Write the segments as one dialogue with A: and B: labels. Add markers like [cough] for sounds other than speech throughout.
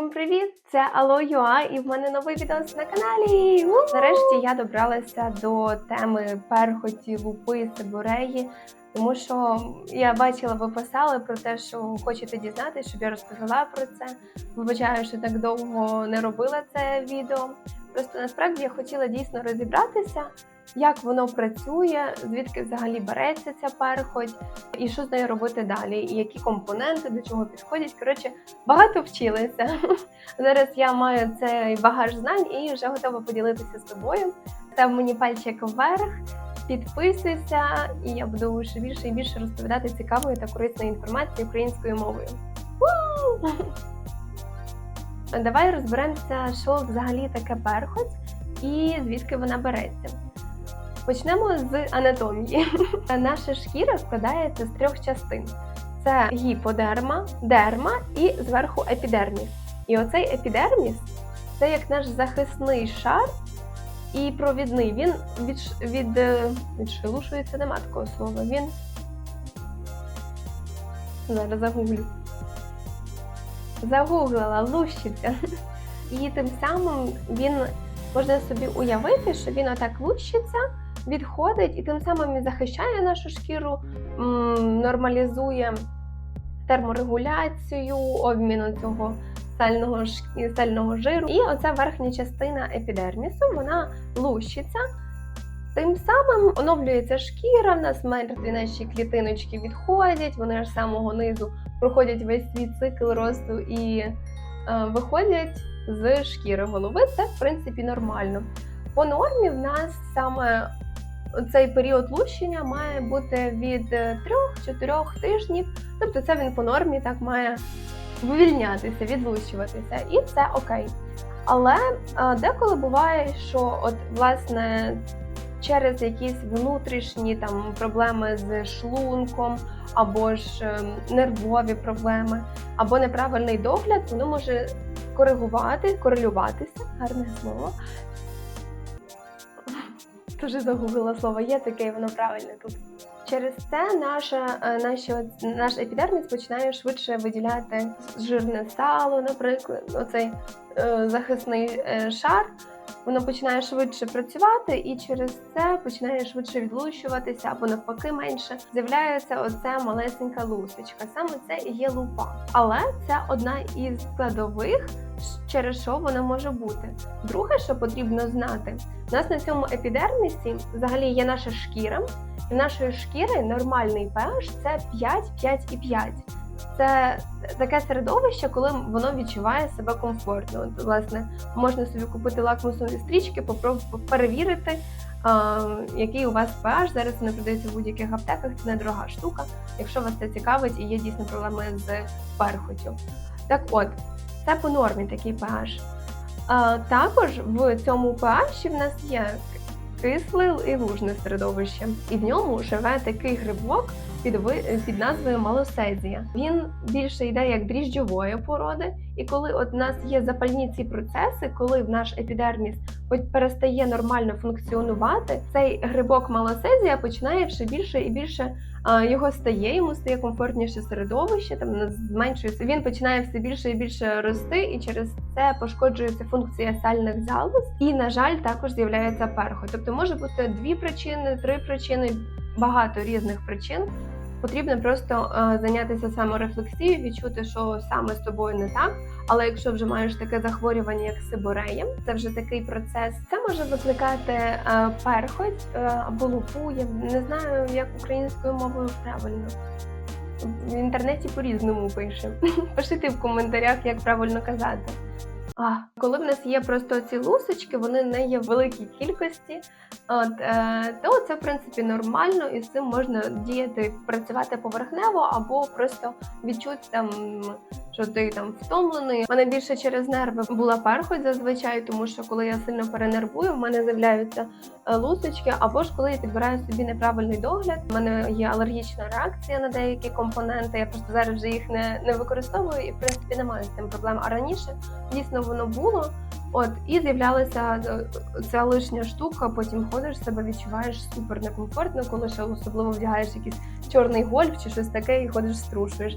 A: Всім привіт! Це Алло Юа, і в мене новий відос на каналі. У! Нарешті я добралася до теми перхоті, лупи, сибуреї. Тому що я бачила, ви писали про те, що хочете дізнатися, щоб я розповіла про це. Вибачаю, що так довго не робила це відео. Просто насправді я хотіла дійсно розібратися, як воно працює, звідки взагалі береться ця перхоть, і що з нею робити далі, і які компоненти до чого підходять. Коротше, багато вчилася. [laughs] Зараз я маю цей багаж знань і вже готова поділитися з тобою. Став мені пальчик вверх, підписуйся, і я буду ще більше і більше розповідати цікавої та корисної інформації українською мовою. [laughs] Давай розберемося, що взагалі таке перхоть і звідки вона береться. Почнемо з анатомії. [laughs] Наша шкіра складається з трьох частин: це гіподерма, дерма і зверху епідерміс. І оцей епідерміс це як наш захисний шар і провідний. Він від, від, е, відшелушується, нема такого слова. Він зараз загуглю. Загуглила, лущиться. [laughs] І тим самим він можна собі уявити, що він отак лущиться, відходить і тим самим і захищає нашу шкіру, нормалізує терморегуляцію, обміну цього сального, сального жиру. І оця верхня частина епідермісу, вона лущиться. Тим самим оновлюється шкіра, в нас мертві наші клітиночки відходять, вони з самого низу проходять весь свій цикл росту і е, виходять з шкіри голови. Це в принципі нормально. По нормі в нас саме цей період лущення має бути від 3-4 тижнів, тобто це він по нормі так має вивільнятися, відлущуватися, і це окей. Але е, деколи буває, що от власне через якісь внутрішні там проблеми з шлунком, або ж е, нервові проблеми, або неправильний догляд, воно може коригувати, корелюватися, гарне слово. Дуже загуглила слово, є таке, і воно правильне тут. Через це наша, е, наші, наш епідерміс починає швидше виділяти жирне сало, наприклад, оцей е, захисний е, шар. Воно починає швидше працювати, і через це починає швидше відлущуватися або навпаки менше. З'являється оця малесенька лусочка. Саме це і є лупа. Але це одна із складових, через що вона може бути. Друге, що потрібно знати, у нас на цьому епідермісі взагалі є наша шкіра, і в нашої шкіри нормальний pH – це 5, 5 і 5. Це таке середовище, коли воно відчуває себе комфортно. От, власне, можна собі купити лакмусові стрічки, перевірити, а, який у вас pH. Зараз вони продаються в будь-яких аптеках. Це недорога штука, якщо вас це цікавить і є дійсно проблеми з перхотю. Так от, це по нормі такий pH. А, також в цьому pH в нас є кисле і лужне середовище, і в ньому живе такий грибок під, під назвою малосезія. Він більше йде як дріжджової породи, і коли от у нас є запальні ці процеси, коли в наш епідерміс перестає нормально функціонувати, цей грибок малосезія починає все більше і більше його стає, йому стає комфортніше середовище, там зменшується. Він починає все більше і більше рости, і через це пошкоджується функція сальних залоз. І, на жаль, також з'являється перхоть. Тобто може бути дві причини, три причини, багато різних причин. Потрібно просто е, зайнятися саморефлексією, відчути, що саме з тобою не так. Але якщо вже маєш таке захворювання, як сиборея, це вже такий процес. Це може викликати е, перхоть е, або лупу. Я не знаю, як українською мовою правильно. В інтернеті по-різному пише. [laughs] Пишіть в коментарях, як правильно казати. А, коли в нас є просто ці лусочки, вони не є в великій кількості, от, е, то це в принципі нормально, і з цим можна діяти, працювати поверхнево або просто відчути там, що ти там втомлений. У мене більше через нерви була перхоть зазвичай, тому що коли я сильно перенервую, в мене з'являються е, лусочки, або ж коли я підбираю собі неправильний догляд. в мене є алергічна реакція на деякі компоненти. Я просто зараз вже їх не, не використовую і в принципі не маю з цим проблем. А раніше дійсно воно було. От і з'являлася е, ця лишня штука. Потім ходиш себе, відчуваєш супер некомфортно, коли ще особливо вдягаєш якийсь чорний гольф чи щось таке, і ходиш струшуєш.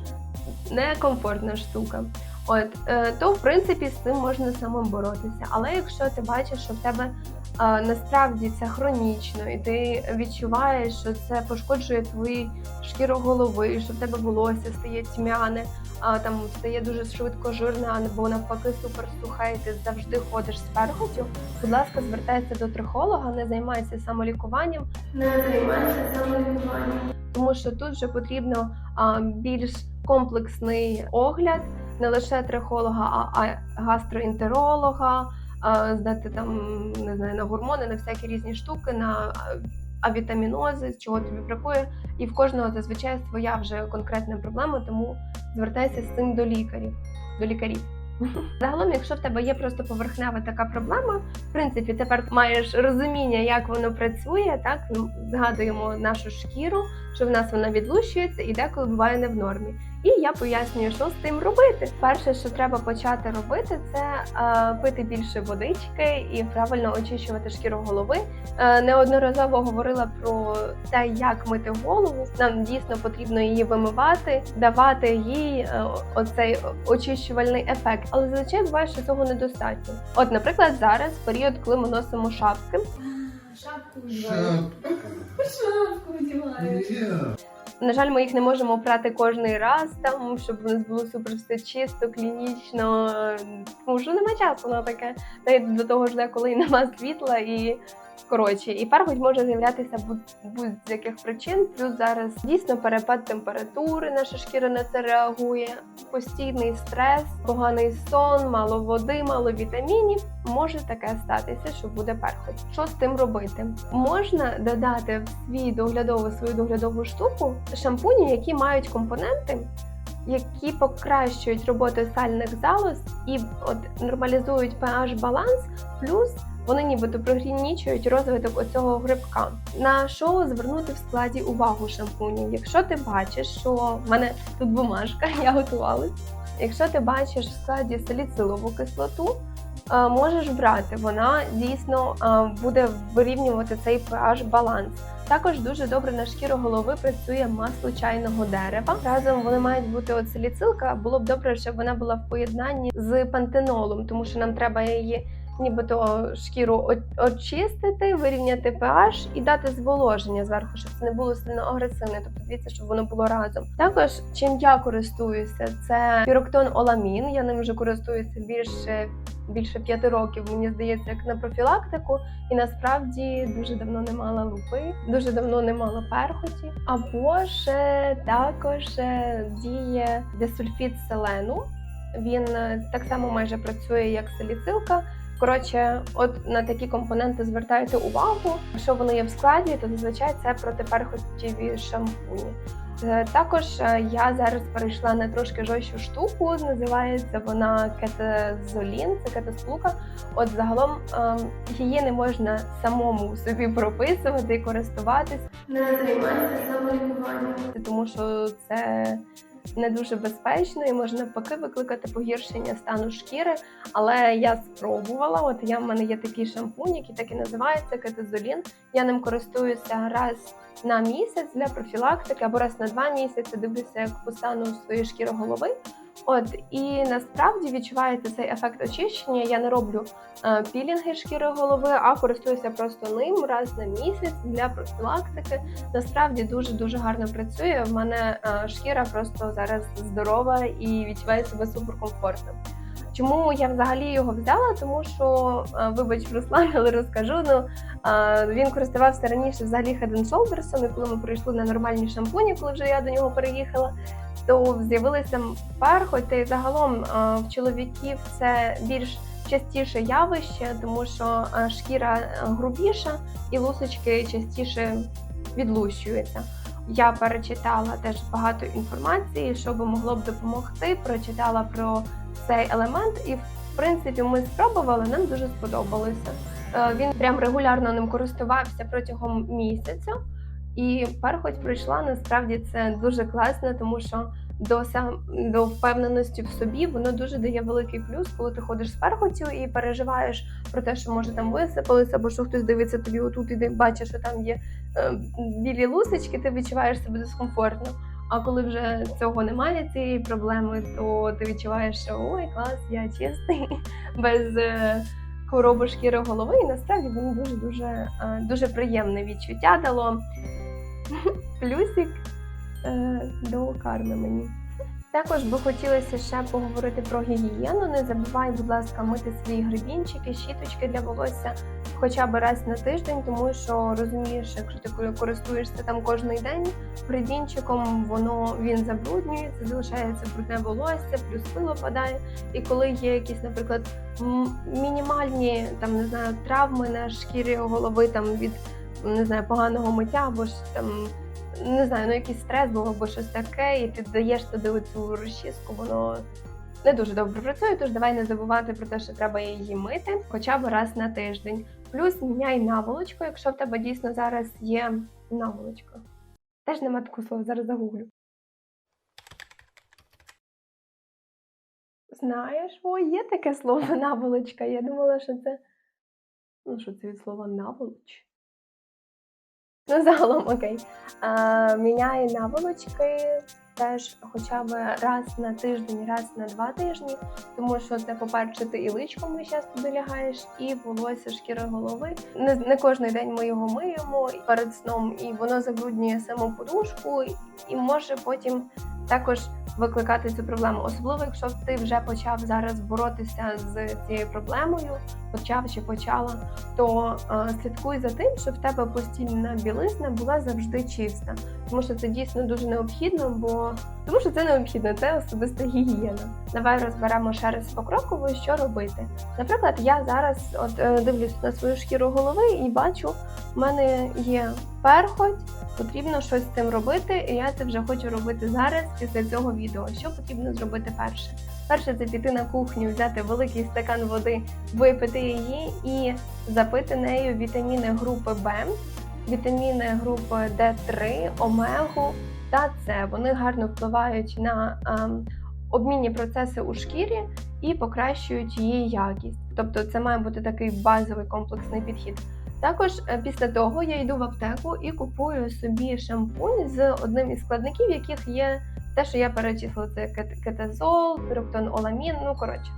A: Некомфортна штука. От е, то в принципі з цим можна самим боротися. Але якщо ти бачиш, що в тебе насправді це хронічно, і ти відчуваєш, що це пошкоджує твою шкіру голови, що в тебе волосся стає тьмяне, а там стає дуже швидко жирне, або навпаки супер суха, і ти завжди ходиш з перхотю. Будь ласка, звертайся до трихолога, не займайся самолікуванням, не займайся самолікуванням, тому що тут вже потрібно а, більш комплексний огляд, не лише трихолога, а, гастроентеролога, здати там не знаю на гормони, на всякі різні штуки, на авітамінози, чого тобі бракує. І в кожного зазвичай своя вже конкретна проблема, тому звертайся з цим до лікарів. До лікарів. [laughs] Загалом, якщо в тебе є просто поверхнева така проблема, в принципі, тепер маєш розуміння, як воно працює. Так згадуємо нашу шкіру, що в нас вона відлущується і деколи буває не в нормі. І я пояснюю, що з тим робити. Перше, що треба почати робити, це е, пити більше водички і правильно очищувати шкіру голови. Е, неодноразово говорила про те, як мити голову. Нам дійсно потрібно її вимивати, давати їй е, оцей очищувальний ефект. Але зазвичай буває, що цього недостатньо. От, наприклад, зараз період, коли ми носимо шапки.
B: Шапку. Шапку вдіваєш.
C: Yeah.
A: На жаль, ми їх не можемо прати кожний раз, там щоб у нас було супер все чисто, клінічно. Тому що немає часу на таке. Навіть до того ж, коли і нема світла і. Коротше, і перхоть може з'являтися будь- будь-з яких причин. Плюс зараз дійсно перепад температури, наша шкіра на це реагує. Постійний стрес, поганий сон, мало води, мало вітамінів. Може таке статися, що буде перхоть. Що з тим робити? Можна додати в свій доглядову свою доглядову штуку шампуні, які мають компоненти. Які покращують роботу сальних залоз і от нормалізують pH баланс, плюс вони нібито пригнічують розвиток оцього грибка. На що звернути в складі увагу шампунів? Якщо ти бачиш, що в мене тут бумажка, [laughs] я готувалась. Якщо ти бачиш в складі саліцилову кислоту, е, можеш брати. Вона дійсно е, буде вирівнювати цей pH баланс. Також дуже добре на шкіру голови працює масло чайного дерева. Разом вони мають бути от саліцилка. Було б добре, щоб вона була в поєднанні з пантенолом, тому що нам треба її нібито шкіру очистити, вирівняти pH і дати зволоження зверху, щоб це не було сильно агресивне. Тобто дивіться, щоб воно було разом. Також чим я користуюся, це піроктон оламін. Я ним вже користуюся більше. Більше п'яти років, мені здається, як на профілактику, і насправді дуже давно не мала лупи, дуже давно не мала перхоті. Або ж також е, діє десульфід селену. Він е, так само майже працює як саліцилка. Коротше, от на такі компоненти звертайте увагу. Якщо вони є в складі, то зазвичай це протиперхотіві шампуні. Е, Також е, я зараз перейшла на трошки жорстчу штуку. Називається вона кетазолін, це кетосполука. От загалом ем, її не можна самому собі прописувати і користуватись. Не займайтеся самолікуванням, тому що це не дуже безпечно і може навпаки викликати погіршення стану шкіри. Але я спробувала. От я в мене є такий шампунь, який так і називається кетизолін. Я ним користуюся раз на місяць для профілактики або раз на два місяці. Дивлюся, як по стану своєї шкіри голови. От і насправді відчувається цей ефект очищення. Я не роблю е, пілінги шкіри голови, а користуюся просто ним раз на місяць для профілактики. Насправді дуже дуже гарно працює. В мене е, шкіра просто зараз здорова і відчуваю себе суперкомфортно. Чому я взагалі його взяла? Тому що, е, вибач, Руслан, але розкажу. Ну е, він користувався раніше взагалі Head and Shoulders, і коли ми прийшли на нормальні шампуні, коли вже я до нього переїхала, то з'явилися перхоть, та загалом е, в чоловіків це більш частіше явище, тому що е, шкіра е, грубіша і лусочки частіше відлущуються. Я перечитала теж багато інформації, що би могло б допомогти. Прочитала про цей елемент, і в принципі ми спробували. Нам дуже сподобалося. Він прям регулярно ним користувався протягом місяця, і перхоть прийшла. Насправді це дуже класно, тому що до сам до впевненості в собі воно дуже дає великий плюс, коли ти ходиш з перхотю і переживаєш про те, що може там висипалися, або що хтось дивиться тобі отут і бачиш, що там є е, білі лусочки, ти відчуваєш себе дискомфортно. А коли вже цього немає, цієї проблеми, то ти відчуваєш, що ой, клас, я чистий, [laughs] без е, хвороби шкіри голови. І насправді воно дуже дуже дуже приємне відчуття дало. Плюсик е, до карми мені. Також би хотілося ще поговорити про гігієну. Не забувай, будь ласка, мити свої гребінчики, щіточки для волосся хоча б раз на тиждень, тому що розумієш, якщо ти користуєшся там кожен день гребінчиком, воно він забруднюється, залишається брудне волосся, плюс пило падає. І коли є якісь, наприклад, мінімальні там не знаю травми на шкірі голови там від не знаю поганого миття або ж там не знаю, ну якийсь стрес був або щось таке, і ти даєш туди оцю розчіску, воно не дуже добре працює, тож давай не забувати про те, що треба її мити хоча б раз на тиждень. Плюс міняй наволочку, якщо в тебе дійсно зараз є наволочка. Теж нема такого слова, зараз загуглю. Знаєш, о, є таке слово [laughs] наволочка. Я думала, що це. Ну, що це від слова наволоч. Ну, загалом окей. А, міняє наволочки теж хоча б раз на тиждень, раз на два тижні, тому що це, по-перше, ти і личком весь час туди лягаєш, і волосся шкіра голови. Не, не кожен день ми його миємо перед сном, і воно забруднює саму подушку, і може потім також викликати цю проблему. Особливо, якщо ти вже почав зараз боротися з цією проблемою, почав чи почала, то е, слідкуй за тим, щоб в тебе постільна білизна була завжди чиста, тому що це дійсно дуже необхідно, бо тому що це необхідно, це особиста гігієна. Давай розберемо ще раз покроково, що робити. Наприклад, я зараз от е, дивлюсь на свою шкіру голови і бачу, в мене є перхоть, потрібно щось з цим робити, і я це вже хочу робити зараз після цього відео. Що потрібно зробити перше? Перше це піти на кухню, взяти великий стакан води, випити її і запити нею вітаміни групи Б, вітаміни групи Д3, омегу та С. Вони гарно впливають на ем, обмінні процеси у шкірі і покращують її якість. Тобто, це має бути такий базовий комплексний підхід. Також е, після того я йду в аптеку і купую собі шампунь з одним із складників, яких є те, що я перечислила, це кет- кетазол, піроктон оламін. Ну коротше,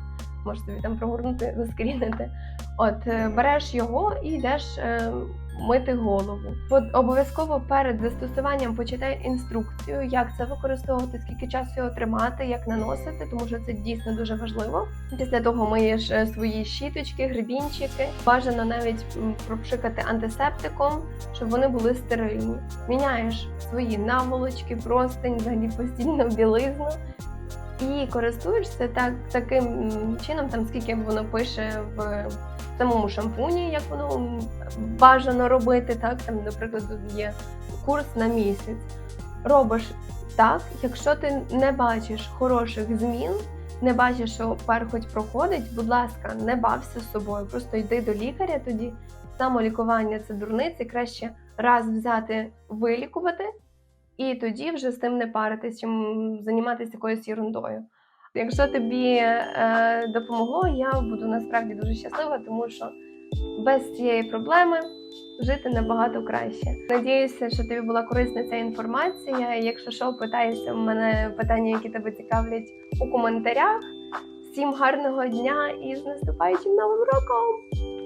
A: можете собі там прогорнути, заскрінити. От е, береш його і йдеш е, мити голову. Обов'язково перед застосуванням почитай інструкцію, як це використовувати, скільки часу його тримати, як наносити, тому що це дійсно дуже важливо. Після того миєш е, свої щіточки, гребінчики. Бажано навіть пропшикати антисептиком, щоб вони були стерильні. Міняєш свої наволочки, простень, взагалі постільну білизну. І користуєшся так таким чином, там скільки воно пише в самому шампуні, як воно бажано робити. Так, там, наприклад, є курс на місяць. Робиш так, якщо ти не бачиш хороших змін, не бачиш, що перхоть проходить, будь ласка, не бався з собою. Просто йди до лікаря. Тоді самолікування це дурниці. Краще раз взяти, вилікувати, і тоді вже з тим не паритись, чим займатися якоюсь ерундою. Якщо тобі е, допомогло, я буду насправді дуже щаслива, тому що без цієї проблеми жити набагато краще. Надіюся, що тобі була корисна ця інформація. Якщо що, питайся в мене питання, які тебе цікавлять у коментарях. Всім гарного дня і з наступаючим новим роком!